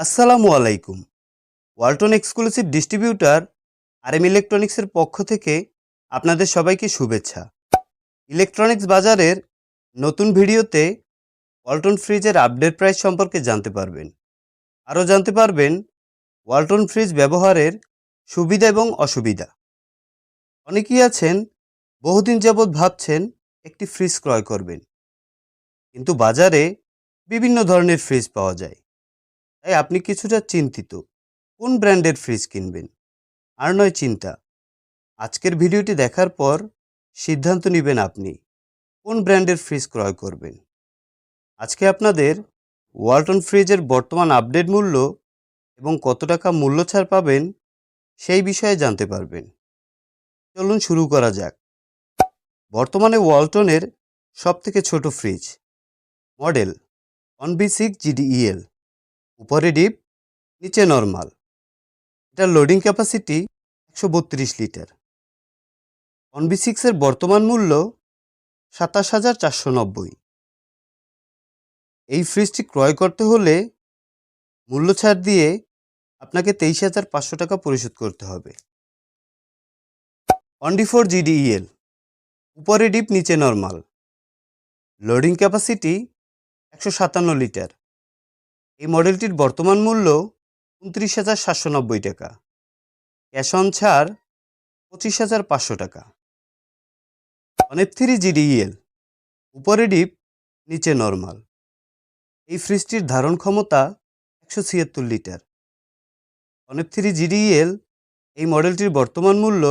আসসালামু আলাইকুম। Walton exclusive distributor R M ইলেকট্রনিক্সের পক্ষ থেকে আপনাদের সবাইকে শুভেচ্ছা। ইলেকট্রনিক্স বাজারের নতুন ভিডিওতে ওয়ালটন ফ্রিজের আপডেট প্রাইস সম্পর্কে জানতে পারবেন। আরও জানতে পারবেন ওয়ালটন ফ্রিজ ব্যবহারের সুবিধা এবং অসুবিধা। অনেকেই আছেন, বহুদিন যাবৎ ভাবছেন একটি ফ্রিজ ক্রয় করবেন। কিন্তু বাজারে বিভিন্ন ধরনের ফ্রিজ পাওয়া যায়। তাই আপনি কিছুটা চিন্তিত। কোন ব্র্যান্ডের ফ্রিজ কিনবেন? আর নয় চিন্তা। আজকের ভিডিওটি দেখার পর সিদ্ধান্ত নেবেন আপনি কোন ব্র্যান্ডের ফ্রিজ ক্রয় করবেন। আজকে আপনাদের ওয়ালটন ফ্রিজের বর্তমান আপডেট মূল্য এবং কত টাকা মূল্য ছাড় পাবেন সেই বিষয়ে জানতে পারবেন। চলুন শুরু করা যাক। বর্তমানে ওয়ালটনের সবথেকে ছোট fridge model one B six GDEL. উপরে ডিপ, নিচে নর্মাল। এটার লোডিং ক্যাপাসিটি একশো বত্রিশ লিটার। ওয়ান বি সিক্সের বর্তমান মূল্য সাতাশ হাজার চারশো নব্বই। এই ফ্রিজটি ক্রয় করতে হলে মূল্য ছাড় দিয়ে আপনাকে তেইশ হাজার পাঁচশো টাকা পরিশোধ করতে হবে। অনডি ফোর জিডিইএল উপরে ডিপ, নিচে নর্মাল। লোডিং ক্যাপাসিটি একশো সাতান্ন লিটার। এই মডেলটির বর্তমান মূল্য উনত্রিশ হাজার সাতশো নব্বই টাকা। ক্যাশ অন ছাড় পঁচিশ হাজার পাঁচশো টাকা। অনেক থ্রি জিডিএল উপরে ডিপ, নিচে নর্মাল। এই ফ্রিজটির ধারণ ক্ষমতা একশো ছিয়াত্তর লিটার। অনেক থ্রি জিডিএল এই মডেলটির বর্তমান মূল্য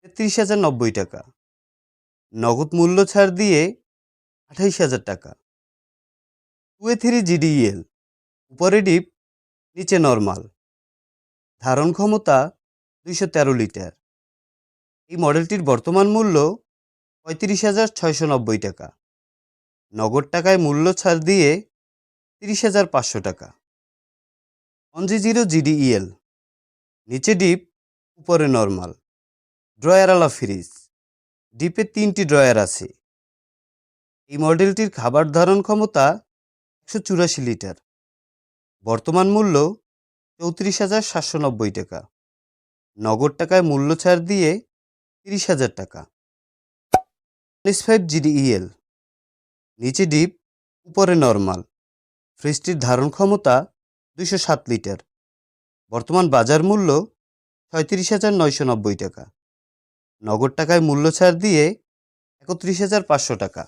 তেত্রিশ হাজার নব্বই টাকা। নগদ মূল্য ছাড় দিয়ে আঠাইশ হাজার টাকা। টু এ থ্রি জিডিইএল উপরে ডিপ নিচে নর্মাল ধারণ ক্ষমতা দুইশো তেরো লিটার। এই মডেলটির বর্তমান মূল্য পঁয়ত্রিশ হাজার ছয়শো নব্বই টাকা। নগদ টাকায় মূল্য ছাড় দিয়ে তিরিশ হাজার পাঁচশো টাকা। অনজি জিরো জিডিইএল নিচে ডিপ, উপরে নর্মাল ড্রয়ারওয়ালা ফ্রিজ। ডিপে তিনটি ড্রয়ার আছে। এই মডেলটির খাবার ধারণ ক্ষমতা একশো চুরাশি লিটার। বর্তমান মূল্য চৌত্রিশ হাজার সাতশো নব্বই টাকা। নগদ টাকায় মূল্য ছাড় দিয়ে তিরিশ হাজার টাকা। উনিশ ফাইভ জিডিইএল নিচে ডিপ, উপরে নর্মাল। ফ্রিজটির ধারণ ক্ষমতা দুশো সাত লিটার। বর্তমান বাজার মূল্য ছয়ত্রিশ হাজার নয়শো নব্বই টাকা। নগদ টাকায় মূল্য ছাড় দিয়ে একত্রিশ হাজার পাঁচশো টাকা।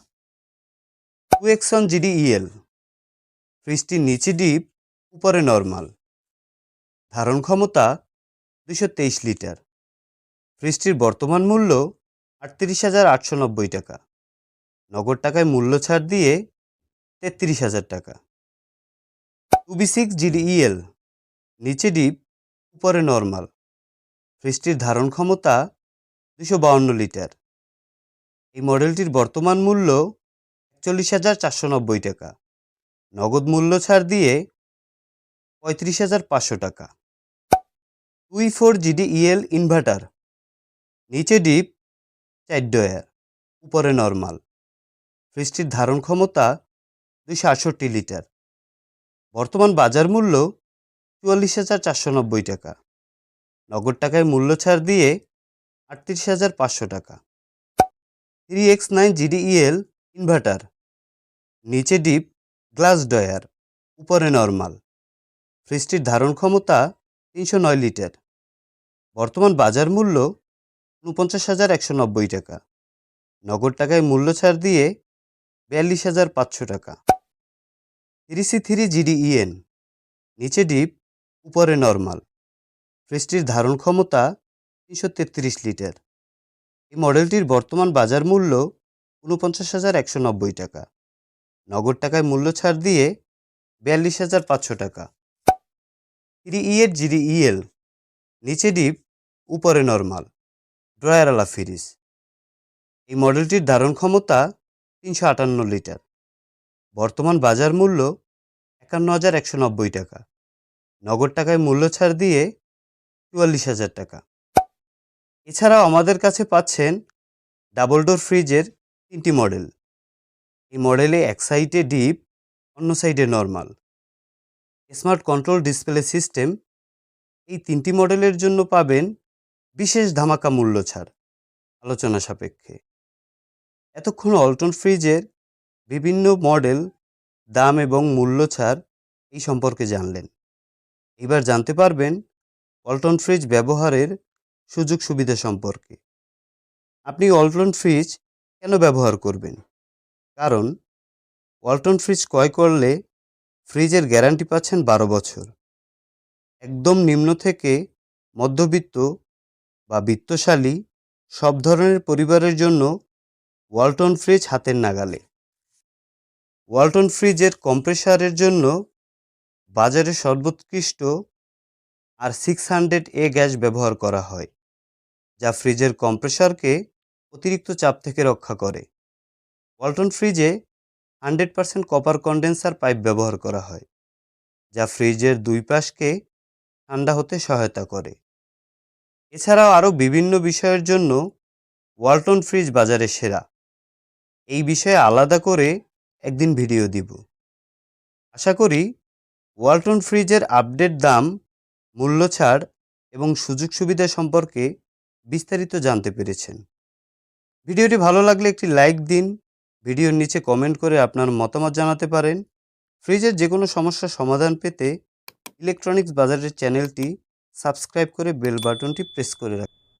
টু এক্সন জিডিইএল ফ্রিজটির নিচে ডিপ উপরে নর্মাল ধারণ ক্ষমতা দুশো তেইশ লিটার। ফ্রিজটির বর্তমান মূল্য আটত্রিশ হাজার আটশো নব্বই টাকা। নগদ টাকায় মূল্য ছাড় দিয়ে তেত্রিশ হাজার টাকা। টু বি সিক্স জিডিইএল নিচে ডিপ, উপরে নর্মাল ফ্রিজটির ধারণ ক্ষমতা দুশো বাউন্ন লিটার। এই মডেলটির বর্তমান মূল্য একচল্লিশ হাজার চারশো নব্বই টাকা। নগদ মূল্য ছাড় দিয়ে পঁয়ত্রিশ হাজার পাঁচশো টাকা। টুই ফোর জিডিইএল ইনভার্টার নিচে ডিপ, চার ডয়ার উপরে নর্মাল ফ্রিজটির ধারণ ক্ষমতা দুশো আটষট্টি লিটার। বর্তমান বাজার মূল্য চুয়াল্লিশ হাজার চারশো নব্বই টাকা। নগদ টাকায় মূল্য ছাড় দিয়ে আটত্রিশ হাজার পাঁচশো টাকা। Three X nine GDEL inverter নিচে ডিপ গ্লাস ডয়ার উপরে নর্মাল ফ্রিজটির ধারণ ক্ষমতা তিনশো নয় লিটার। বর্তমান বাজার মূল্য উনপঞ্চাশ হাজার একশো নব্বই টাকা। নগদ টাকায় মূল্য ছাড় দিয়ে বিয়াল্লিশ হাজার পাঁচশো টাকা। থ্রি সি থ্রি জিডিইএন, নিচে ডিপ, উপরে নর্মাল। ফ্রিজটির ধারণ ক্ষমতা তিনশো তেত্রিশ লিটার। এই মডেলটির বর্তমান বাজার মূল্য উনপঞ্চাশ হাজার একশো নব্বই টাকা। নগদ টাকায় মূল্য ছাড় দিয়ে বিয়াল্লিশ হাজার পাঁচশো টাকা। থ্রি ইয়ের জিডিইএল নিচে ডিপ, উপরে নর্মাল ড্রয়ারওয়ালা ফ্রিজ এই মডেলটির ধারণ ক্ষমতা তিনশো আটান্ন লিটার। বর্তমান বাজার মূল্য একান্ন হাজার একশো নব্বই টাকা। নগদ টাকায় মূল্য ছাড় দিয়ে চুয়াল্লিশ হাজার টাকা। এছাড়াও আমাদের কাছে পাচ্ছেন ডাবল ডোর ফ্রিজের তিনটি মডেল এই মডেলে এক সাইডে ডিপ অন্য সাইডে normal smart control display system এই তিনটি মডেলের জন্য পাবেন বিশেষ ধামাকা মূল্য ছাড়। আলোচনা সাপেক্ষে। এতক্ষণ অল্টন ফ্রিজের বিভিন্ন মডেল, দাম এবং মূল্য ছাড় এই সম্পর্কে জানলেন। এবার জানতে পারবেন অল্টন ফ্রিজ ব্যবহারের সুযোগ সুবিধা সম্পর্কে। আপনি অল্টন ফ্রিজ কেন ব্যবহার করবেন? কারণ ওয়ালটন ফ্রিজ ক্রয় করলে ফ্রিজের গ্যারান্টি পাচ্ছেন বারো বছর। একদম নিম্ন থেকে মধ্যবিত্ত বা বিত্তশালী সব ধরনের পরিবারের জন্য ওয়ালটন ফ্রিজ হাতের নাগালে। ওয়ালটন ফ্রিজের কম্প্রেসারের জন্য বাজারে সর্বোৎকৃষ্ট R six hundred A gas ব্যবহার করা হয়, যা ফ্রিজের কম্প্রেসারকে অতিরিক্ত চাপ থেকে রক্ষা করে। ওয়ালটন ফ্রিজে hundred percent copper condenser pipe ব্যবহার করা হয়, যা ফ্রিজের দুই পাশকে ঠান্ডা হতে সহায়তা করে। এছাড়াও আরও বিভিন্ন বিষয়ের জন্য ওয়ালটন ফ্রিজ বাজারে সেরা। এই বিষয়ে আলাদা করে একদিন ভিডিও দিব। আশা করি ওয়ালটন ফ্রিজের আপডেট দাম, মূল্য ছাড় এবং সুযোগ সুবিধা সম্পর্কে বিস্তারিত জানতে পেরেছেন। ভিডিওটি ভালো লাগলে একটি লাইক দিন ভিডিওর নিচে কমেন্ট করে আপনার মতামত জানাতে পারেন। ফ্রিজের যে কোনো সমস্যার সমাধান পেতে ইলেকট্রনিক্স বাজারের চ্যানেলটি সাবস্ক্রাইব করে বেল বাটনটি প্রেস করে রাখুন।